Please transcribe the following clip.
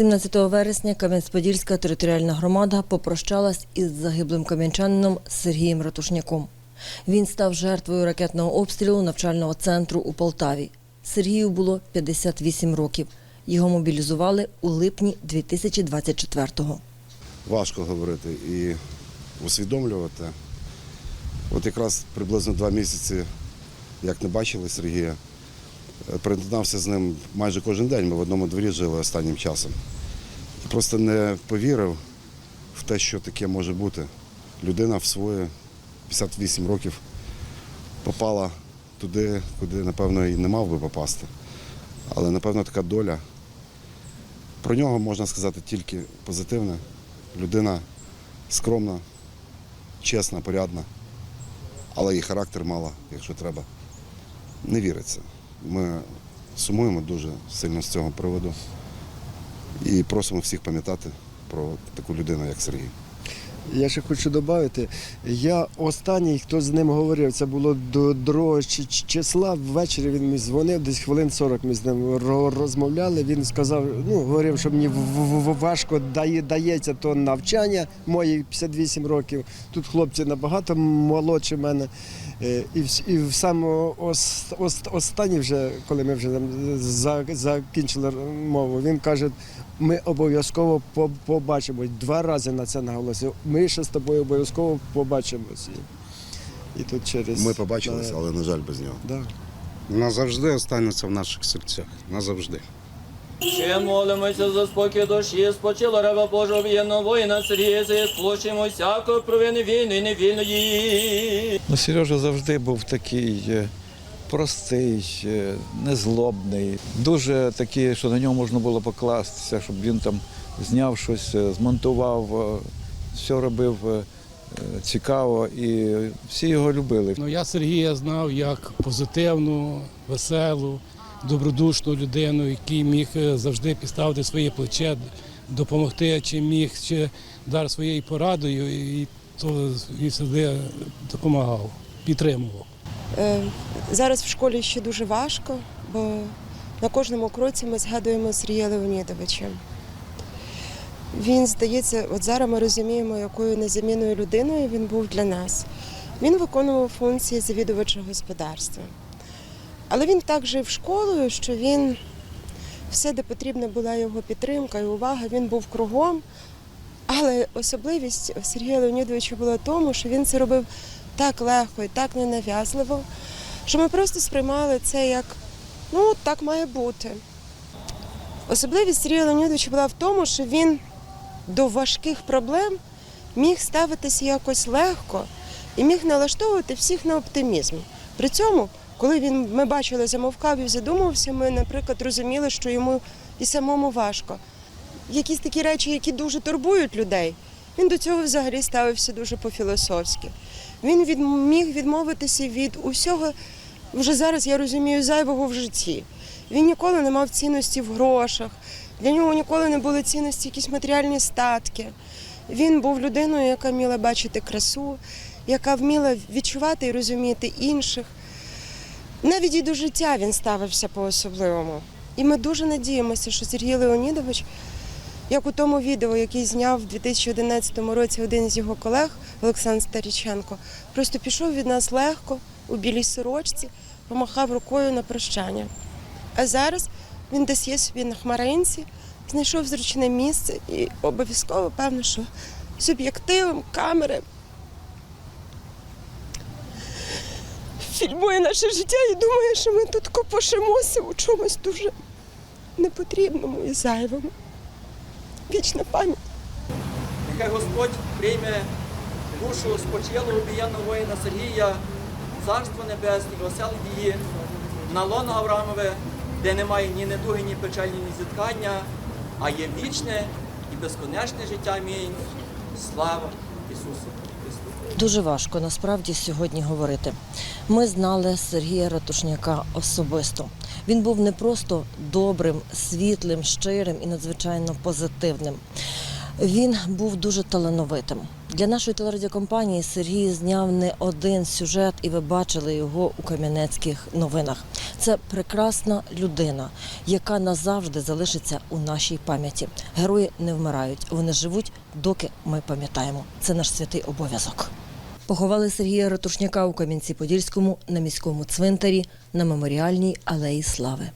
17 вересня Кам'янець-Подільська територіальна громада попрощалась із загиблим кам'янчанином Сергієм Ратушняком. Він став жертвою ракетного обстрілу навчального центру у Полтаві. Сергію було 58 років. Його мобілізували у липні 2024-го. важко говорити і усвідомлювати. От якраз приблизно два місяці, як не бачили Сергія, е, перетинався з ним майже кожен день. Ми в одному дворі жили останнім часом. Просто не повірив в те, що таке може бути. Людина в свої 58 років попала туди, куди, напевно, і не мав би попасти. Але, напевно, така доля. Про нього можна сказати тільки позитивне. Людина скромна, чесна, порядна, але і характер мала, якщо треба. Не віриться. Ми сумуємо дуже сильно з цього приводу і просимо всіх пам'ятати про таку людину, як Сергій. Я ще хочу додати, я останній, хто з ним говорив, це було до 2 ч- ч- числа. Ввечері він мені дзвонив, десь хвилин 40 ми з ним розмовляли. Він сказав, ну, говорив, що мені важко дає, дається то навчання, мої 58 років. Тут хлопці набагато молодші мене. Е, І, в- і в самому ос, ос, останній вже, коли ми вже там за, закінчили мову, він каже, ми обов'язково побачимо. Два рази на це наголосив. Ми ще з тобою обов'язково побачимося. І тут через Ми побачилися, але, на жаль, без нього. да. назавжди останеться в наших серцях. Назавжди. Ще молимося за спокій душі, спочила раба Божого воєнного воїна Сергія, сплочимо всякої провини вільної і невільної. Ну, Сережа завжди був такий е, простий, е, незлобний, дуже такий, що на нього можна було покластися, щоб він там зняв щось, е, змонтував, е, все робив е, цікаво, і всі його любили. Ну, я Сергія знав як позитивну, веселу, добродушну людину, який міг е, завжди підставити своє плече, допомогти, чи міг, чи дар своєю порадою, і то він завжди допомагав, підтримував. Е, Зараз в школі ще дуже важко, бо на кожному кроці ми згадуємо Сергія Леонідовича. Він, здається, от зараз ми розуміємо, якою незамінною людиною він був для нас. Він виконував функції завідувача господарства. Але він так жив школою, що він все, де потрібна була його підтримка і увага, він був кругом. Але особливість Сергія Леонідовича була в тому, що він це робив так легко і так ненав'язливо, що ми просто сприймали це як ну, так має бути. Особливість Сергія Леонідовича була в тому, що він до важких проблем міг ставитися якось легко і міг налаштовувати всіх на оптимізм. При цьому, коли він, ми бачили, замовкав і задумався, ми, наприклад, розуміли, що йому і самому важко. Якісь такі речі, які дуже турбують людей, він до цього взагалі ставився дуже по-філософськи. Він від, міг відмовитися від усього, вже зараз я розумію, зайвого в житті. Він ніколи не мав цінності в грошах, для нього ніколи не були цінності якісь матеріальні статки. Він був людиною, яка вміла бачити красу, яка вміла відчувати і розуміти інших. Навіть і до життя він ставився по-особливому. І ми дуже надіємося, що Сергій Леонідович, як у тому відео, який зняв у 2011 році один з його колег, Олександр Старіченко, просто пішов від нас легко у білій сорочці, помахав рукою на прощання. А зараз він десь є собі на хмаринці, знайшов зручне місце і обов'язково, певно, що з об'єктивом, камери фільмує наше життя і думає, що ми тут копошимося у чомусь дуже непотрібному і зайвому. Вічна пам'ять. Нехай Господь прийме душу спочилого обієнного воїна Сергія, царство небесне, оселить її на лоно Авраамове, де немає ні недуги, ні печалі, ні зіткання, а є вічне і безконечне життя. Амінь. Слава Ісусу Христу! Дуже важко насправді сьогодні говорити. Ми знали Сергія Ратушняка особисто. Він був не просто добрим, світлим, щирим і надзвичайно позитивним. Він був дуже талановитим. Для нашої телерадіокомпанії Сергій зняв не один сюжет, і ви бачили його у кам'янецьких новинах. Це прекрасна людина, яка назавжди залишиться у нашій пам'яті. Герої не вмирають, вони живуть, доки ми пам'ятаємо. Це наш святий обов'язок. Поховали Сергія Ратушняка у Кам'янці-Подільському на міському цвинтарі на меморіальній алеї Слави.